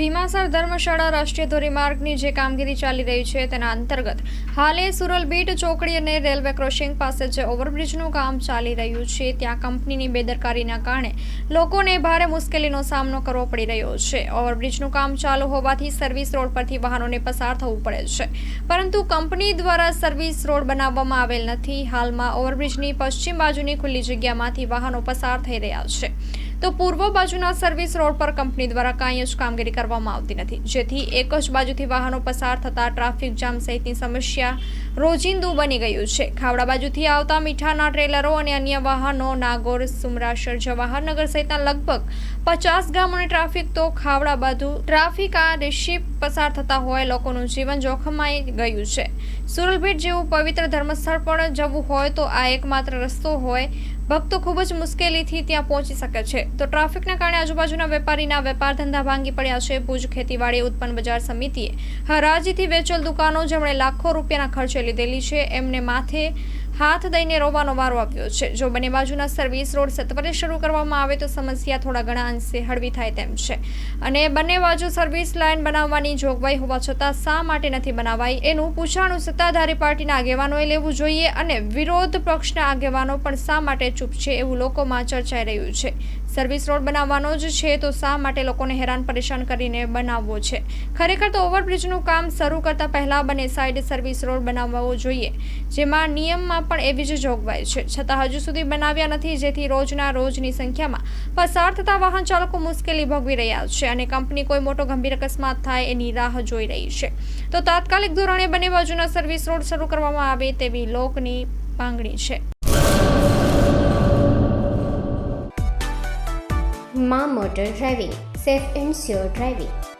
ભીમાસર ધર્મશાળા રાષ્ટ્રીય ધોરીમાર્ગની જે કામગીરી ચાલી રહી છે તેના અંતર્ગત હાલે સુરલ બીટ ચોકડી અને રેલવે ક્રોસિંગ પાસે જે ઓવરબ્રિજનું કામ ચાલી રહ્યું છે, ત્યાં કંપનીની બેદરકારીના કારણે લોકોને ભારે મુશ્કેલીનો સામનો કરવો પડી રહ્યો છે. ઓવરબ્રિજનું કામ ચાલુ હોવાથી સર્વિસ રોડ પરથી વાહનોને પસાર થવું પડે છે. પરંતુ કંપની દ્વારા સર્વિસ રોડ બનાવવામાં આવેલ નથી. હાલમાં ઓવરબ્રિજની પશ્ચિમ બાજુની ખુલ્લી જગ્યામાંથી વાહનો પસાર થઈ રહ્યા છે. તો પૂર્વ બાજુના સર્વિસ રોડ પર કંપની દ્વારા કાંઈ જ કામગીરી કરવામાં આવતી નથી. જેથી એક જ બાજુથી વાહનો પસાર થતા ટ્રાફિક જામ સહિતની સમસ્યા રોજિંદુ બની ગયું છે. ખાવડા બાજુથી આવતા મીઠાના ટ્રેલરો અને અન્ય વાહનો, નાગોર સુમરાસર જવાહરનગર સહિતના લગભગ પચાસ ગામોની ટ્રાફિક તો ખાવડા બાજુ ટ્રાફિક આ રેશી પસાર થતા હોય લોકોનું જીવન જોખમાઈ ગયું છે. સુરલભેટ જેવું પવિત્ર ધર્મસ્થળ પણ જવું હોય તો આ એકમાત્ર રસ્તો હોય ભક્તો ખૂબ જ મુશ્કેલીથી ત્યાં પહોંચી શકે છે. તો ટ્રાફિકના કારણે આજુબાજુના વેપારીના વેપાર ધંધા ભાંગી પડ્યા છે. ભુજ ખેતીવાડી ઉત્પન્ન બજાર સમિતિએ હરાજીથી વેચેલ દુકાનો જેમણે લાખો રૂપિયાના ખર્ચે લીધેલી છે, એમને માથે હાથ દઈને રોવાનો વારો આવ્યો છે. જો બંને બાજુના સર્વિસ રોડ સત્વરે શરૂ કરવામાં આવે તો સમસ્યા થોડા ઘણા અંશે હળવી થાય તેમ છે. અને બંને બાજુ સર્વિસ લાઇન બનાવવાની જોગવાઈ હોવા છતાં શા માટે નથી બનાવાઈ એનું પૂછાણું સત્તાધારી પાર્ટીના આગેવાનોએ લેવું જોઈએ અને વિરોધ પક્ષના આગેવાનો પણ શા માટે ચૂપ છે એવું લોકોમાં ચર્ચાઈ રહ્યું છે. સર્વિસ રોડ બનાવવાનો જ છે તો શા માટે લોકોને હેરાન પરેશાન કરીને બનાવવો છે? ખરેખર તો ઓવરબ્રિજનું કામ શરૂ કરતા પહેલા બંને સાઈડ સર્વિસ રોડ બનાવવો જોઈએ. જેમાં નિયમમાં પણ એવી જ જોગવાઈ છે. છતાં હજુ સુધી બનાવ્યા નથી, જેથી રોજના રોજની સંખ્યામાં પસાર થતા વાહન ચાલકો મુશ્કેલી ભોગવી રહ્યા છે અને કંપની કોઈ મોટો ગંભીર અકસ્માત થાય એની રાહ જોઈ રહી છે. તો તાત્કાલિક ધોરણે બંને બાજુના સર્વિસ રોડ શરૂ કરવામાં આવે તેવી લોકની માંગણી છે. મા motor driving, safe and sure driving.